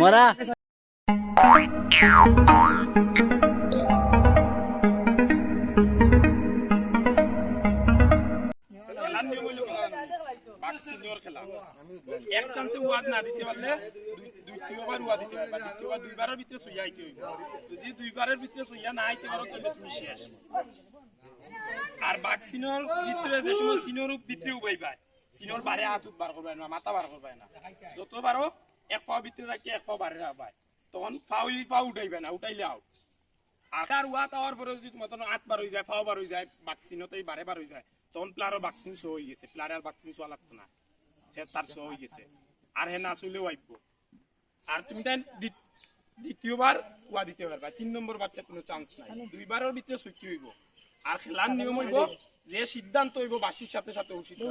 মরা। যদি না পারো তুমি শেষ। আর সিনিয়র ভিতরে যে সময় সিনিয়র ভিতরে উবাই পায় সিনিয়র বারে হাত বার করবে না, মাথা বার করবে না। যত বারো এক পাও ভিতরে রাখি এক পাও বারে রাখবায় তখন উঠাইবে না, উঠাইলে আউট আওয়ার পরে যদি হয়ে যায় পাও বার হয়ে যায় বারে বার হয়ে যায়, তখন প্লারও শো হয়ে গেছে। শোয়া লাগতো না। হে তার শো হয়ে গেছে। আর হে না চলেও আইব। আর তুমি তাই দ্বি- দ্বিতীয়বার ওয়া দিতে পারবা। তিন নম্বর কোনো চান্স নাই। দুইবারের ভিতরে ছুটি হইব। আর খেলার নিয়ম হইব যে সিদ্ধান্ত হইব বাসির সাথে সাথে উচিত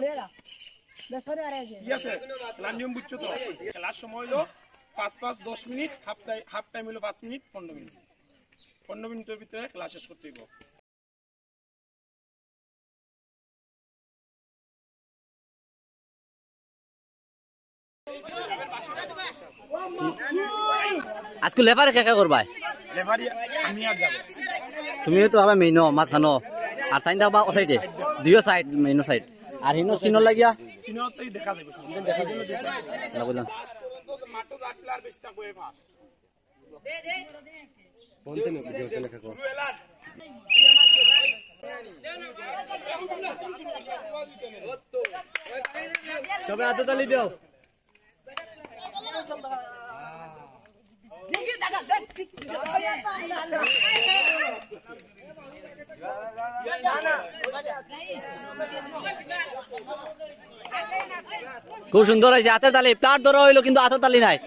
ঠিক আছে খেলার নিয়ম বুঝছ তো? খেলার সময় হলো পাঁচ পাঁচ দশ minute half time half time হলো পাঁচ মিনিট পনেরো মিনিট। পনেরো মিনিটের ভিতরে খেলা শেষ করতে হইব। আজকে লেবারে কে কে করবাই? রেফারি আমি আর যাব। তুমি তো আবার মেইন মাঝখানো। আর তাই দাও বা ও সাইডে দুইও সাইড মেইন সাইড আর হিনো সিনো লাগিয়া? সিনেমাতেই দেখা যাবে দেখা সবাই হাতে তালি দাও। খুব সুন্দর হয়েছে হাতে তালি প্লাট ধরা হইল কিন্তু হাতে তালি নাই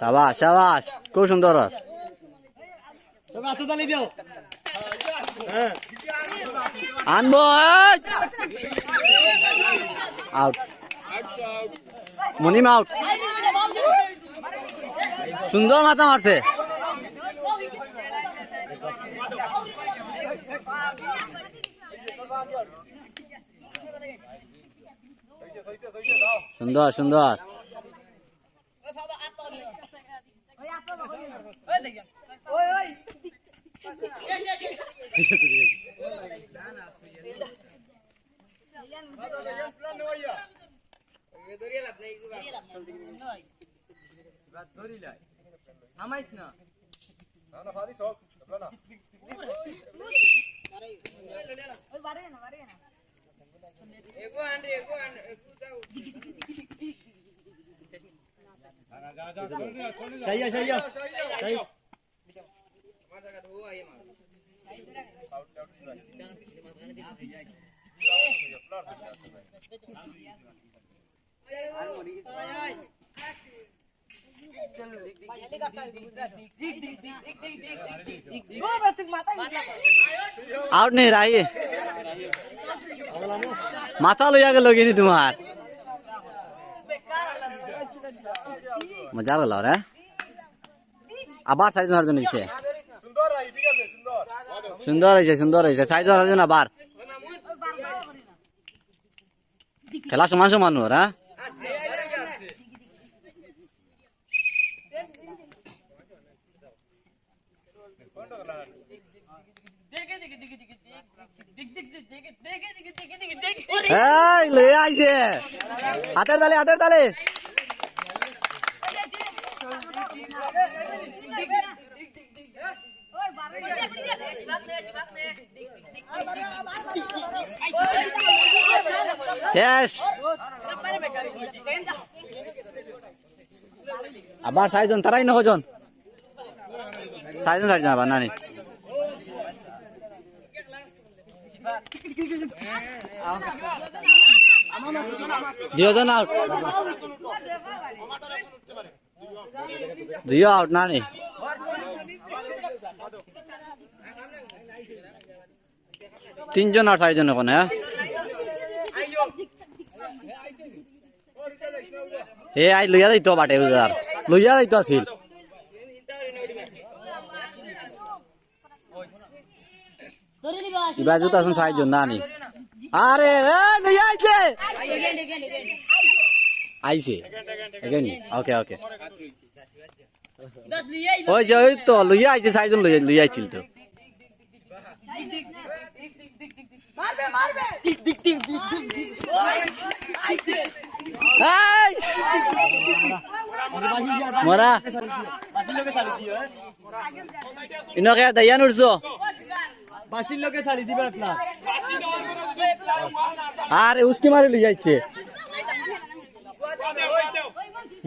সাবাস সাবাস খুব সুন্দর সবাই হাতে তালি দাও আনব আউট মনিম আউট সুন্দর মাথা মারছে। সুন্দর সুন্দর। सही है सही आउट नहीं राये माथा लोया के लोगे नहीं तुम्हार। मज़ा लग रहा है। आबार साइज़ हर जन नीचे সুন্দর হয়েছে সুন্দর হয়েছে। সাইজ ধরার জন্য আবার খেলা সমান সমান ওর হ্যাঁ? হাতের তালে হাতের তালে। শেষ। আবার চাৰিজন তারাই নহজন। চাৰিজন চাৰিজন আবার নানি। দুজন আউট দুই আউট নানি। তিনজন আর চাৰিজন এখন হ্যাঁ? এ, আই, লইয়া যাইতো বাটে উজার লইয়া যাইতো আছিল। ইবা আরে চাৰিজন লইয়া লইয়া আইছিল তো। এই! মরা ইনকে দাইয়ান উঠছো বাসির লোকে শাড়ি দিবে আপনার আরে উস্কি যাচ্ছে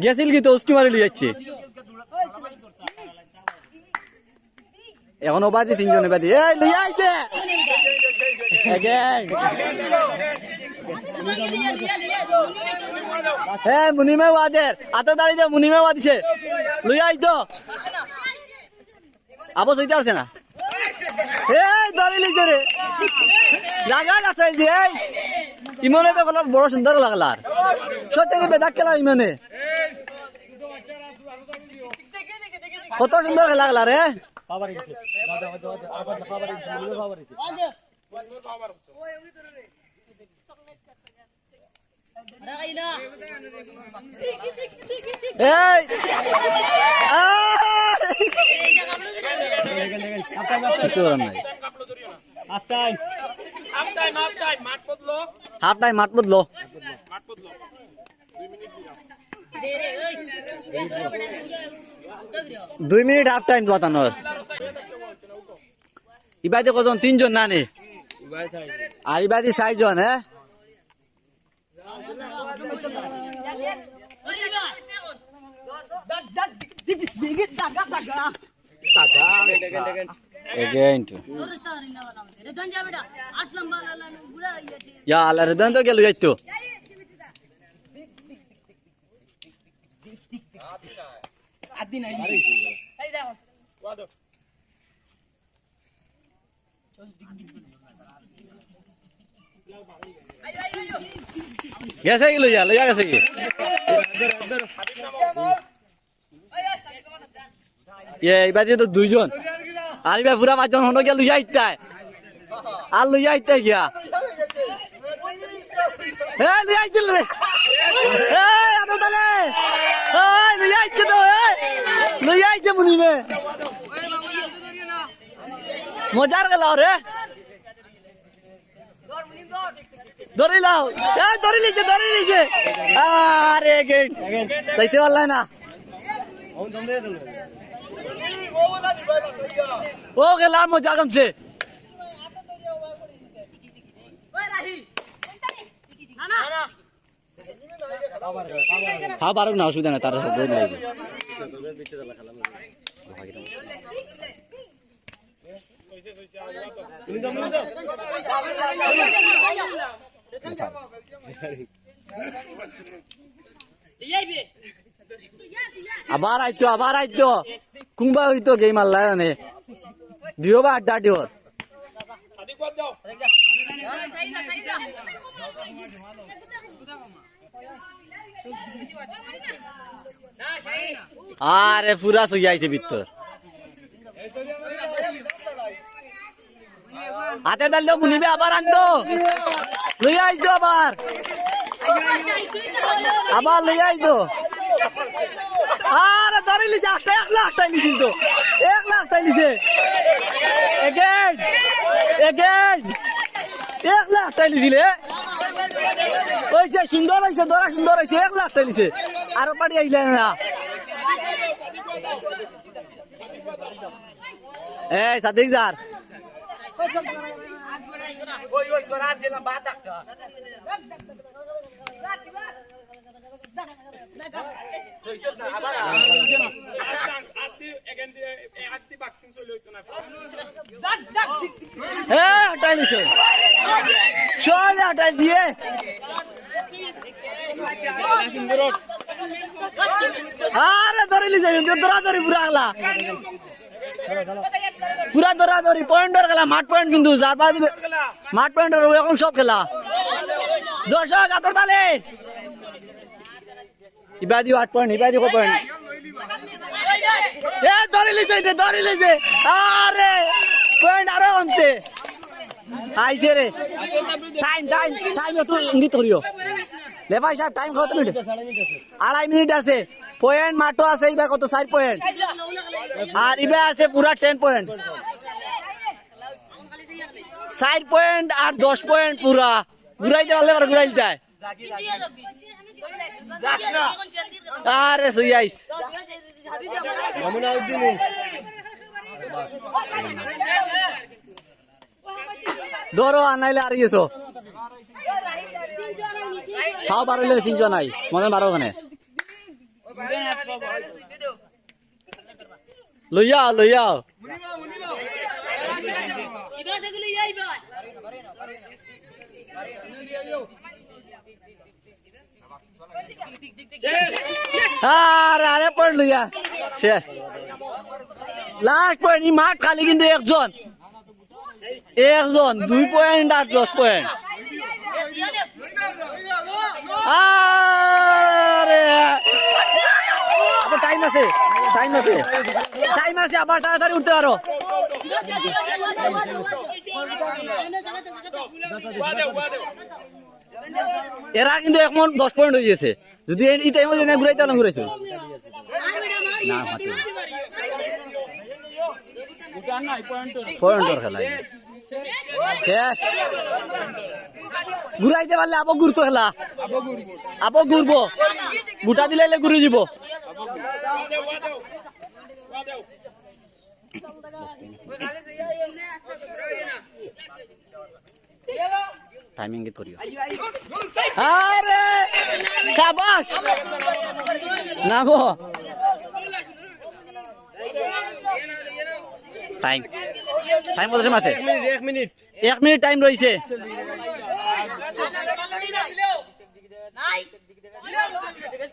গেছিল কি তো, উস্কি মারি লই যাচ্ছে এখন বাদি তিনজনে বাদি। এই লই আইছে। Again. এ মুনিমে ওয়াদের আতো দাঁড়িয়ে দে মুনিমে ওয়াদিছে লই আইস তো আবো সইতে আসছে না এই ধরে লিখছে রে লাগা লাটাই যে এই ইমনে তো কলার বড় সুন্দর লাগলা আর সত্যি বেদাক খেলা ইমানে কত সুন্দর খেলা লাগলা রে হাফ টাইম মাঠ বদলো দুই মিনিট হাফ টাইম বাতানোর ইবাদি কজন? তিনজন নানি। আর ইবাদি চারজন হ্যাঁ Again. Ya Allah redan to gelu যাইতো গেছে কি লইয়া লইয়া গেছে কি এ এবার তো দুইজন আর এবার পুরা পাঁচজন হনো গিয়া লইয়া আইতাই আর লইয়া আইতাই গিয়া এ লইয়া আইছিল রে এ এত তালে এ লইয়া আইছে তো এ লইয়া আইছে মুনিমে মজার গেল রে। ধরে লাও এ, ধরে লিখে ধরে লিখে আরে গেট যাইতে পারলাই না। ও গেলাম মজা কমছে। হ্যাঁ পারুক না, অসুবিধা না তার দৌড় লাগবে আবার আইতো আবার আইতো। কুম্বা হইতো গেম আল্লাহ জানে দিও বা আড্ডা দিও। আরে পুরা আইছে ভিতর। হাতে ডাললেও মুনিবে আবার আনতো। লই আইতো আবার। আবার লই আইতো। আরে ধরে লিছে আটটা এক লাখ টাই লিছিল তো এক লাখ টাই লিছে এগেন এগেন এক লাখ টাই লিছিলে ওইছে সুন্দর হয়েছে ধরা সুন্দর হয়েছে এক লাখ টাই লিছে আরও পাড়ি আইলে না। এই, সাদিক স্যার। হইতো না। এ হটাই নিছে সব হটাই দিয়ে আরে ধরে লিছে দৌড়া দৌড়ি পুরা পুরা দৌড়া দৌড়ি পয়েন্টের খেলা মাঠ পয়েন্ট কিন্তু, যার পা দিবে, মাঠ পয়েন্টের এরকম সব খেলা। দর্শক, আতর তালে। ইবাদি আট পয়েন্ট ইবাদি কত পয়েন্ট এ ধরে লিছে রে ধরে লিছে। আরে পয়েন্ট আরও কমছে। আইছে রে। টাইম টাইম টাইম একটু ইঙ্গিত করিও। লে ভাই সাহেব টাইম কত মিনিট। আড়াই মিনিট আছে। পয়েন্ট মাঠও আছে ইবা কত চার পয়েন্ট আর ইবা আছে পুরা টেন পয়েন্ট চার পয়েন্ট আর দশ পয়েন্ট পুরা ঘুরাইতে পারলে এবার ঘুরাইতে যায় আরে সুইয়াইস ধরো আনাইলে আর গেছো খাও বারো চিনছ নাই মনে মারো ওখানে। লইয়া লইয়া। আরে পয়েন্ট লইয়া। শেষ লাস্ট পয়েন্ট মাঠ খালি কিন্তু একজন। একজন, দুই পয়েন্ট আর দশ পয়েন্ট আরে। আছে। টাইম আছে। টাইম আছে আবার তাড়াতাড়ি উঠতে পারো। এরা কিন্তু এখন দশ পয়েন্ট হয়ে গেছে। যদি এই টাইমে যদি ঘুরাইতে হলে ঘুরাইছো। না পয়েন্টর খেলা শেষ। ঘুরাইতে পারলে আবো ঘুরতো খেলা। আবো ঘুরবো। গুটা দিলে ঘুরে যাব টাইমিং কে করিও আরে শাবাশ নামো টাইম টাইম কত সময় আছে এক মিনিট এক মিনিট টাইম রয়েছে এ ধরে লেছে রে আরে এগেইন এগেইন এগেইন ইলা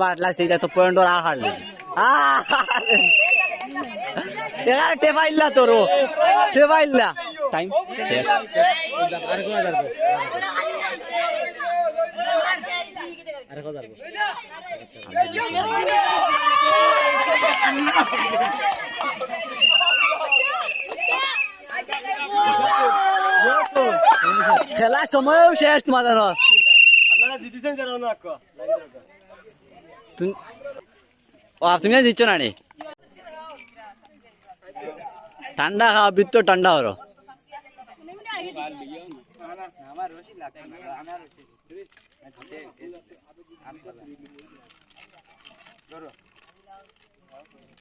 বাট লাগছে এটা তো পয়েন্ট ওর আর হারলি এগার টেপাইল্লা তোর টেপাইল্লা টাইম শেষ। আরে কোয়া যাবে খেলার সময়ও শেষ তোমাদের আপনারা জিতেছেন যারা না তুমি আর দিচ্ছ না রে? ঠান্ডা খাওয়া বৃত্ত ঠান্ডা হলো